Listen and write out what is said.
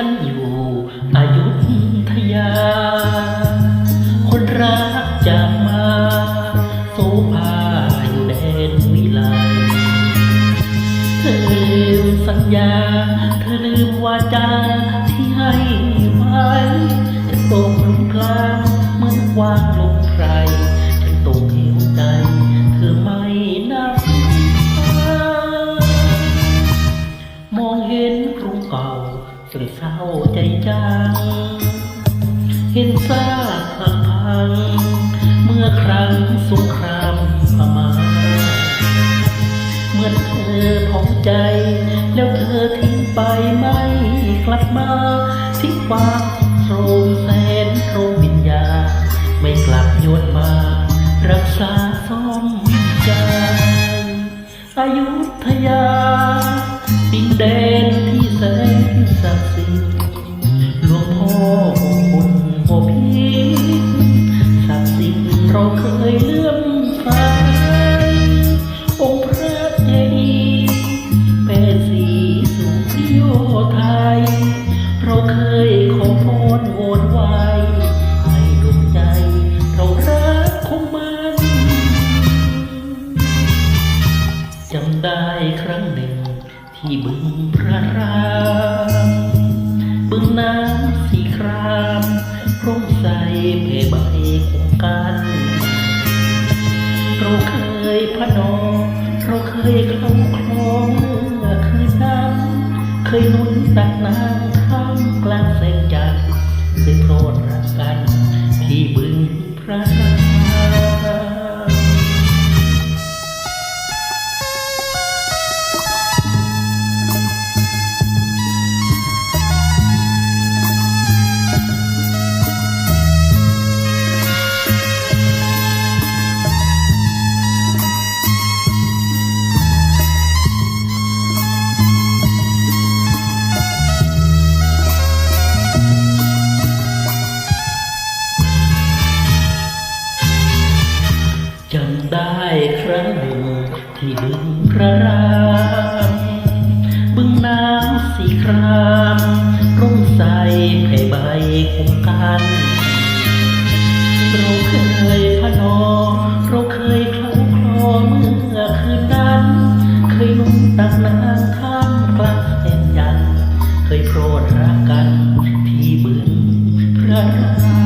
ฉันอยู่อายุทยา คนรักจากมาโสภาอยู่แดนวิไลเธอลืมสัญญา เธอลืมวาจาที่ให้ไว้ฉันตกลุมพรางเหมือนวางลงใคร ฉันตกเหวใจ เธอไม่นับตามองเห็นกรุงเก่า สึงเศร้าใจจัง เห็นซากพังพัง เมื่อครั้งสงครามพมาเหมือนเธอพองใจ แล้วเธอทิ้งไปไม่กลับมา ทิ้งความโรมแสนโรมวิญญา ไม่กลับยวนมา รักษาซ่อมใจอายุทยาดินแดน ศักดิ์สิทธิ์หลวงพ่อค์คุณพ่อพิษศักดิ์สิทธิ์เราเคยเลื่อมใสองค์พระเจดีย์เป็นสีสุริโยไทยเราเคยขอพรโอนไว้ให้ดวงใจเรารักคงมันจำได้ครั้งหนึ่ง ที่บึงพระรามบึงน้ำสีครามร่มใสเพใบคงกันเราเคยพนอเราเคยคล้ำคลองเมื่อคืนนั้นเคยนุ่นตักน้ำข้ามกลางแสงจันทร์เคยโปรดรักกันที่บึงพระราม จำได้ครั้งหนึ่งที่บึงพระรามบึงน้ำสีครามร่มใสไผ่ใบคงกัน เราเคยพนอเราเคยคล้าคลอเมื่อคืนนั้น เคยนุ่งตักน้ำข้ามกลางแสนยัน เคยโปรดรักกันที่บึงพระราม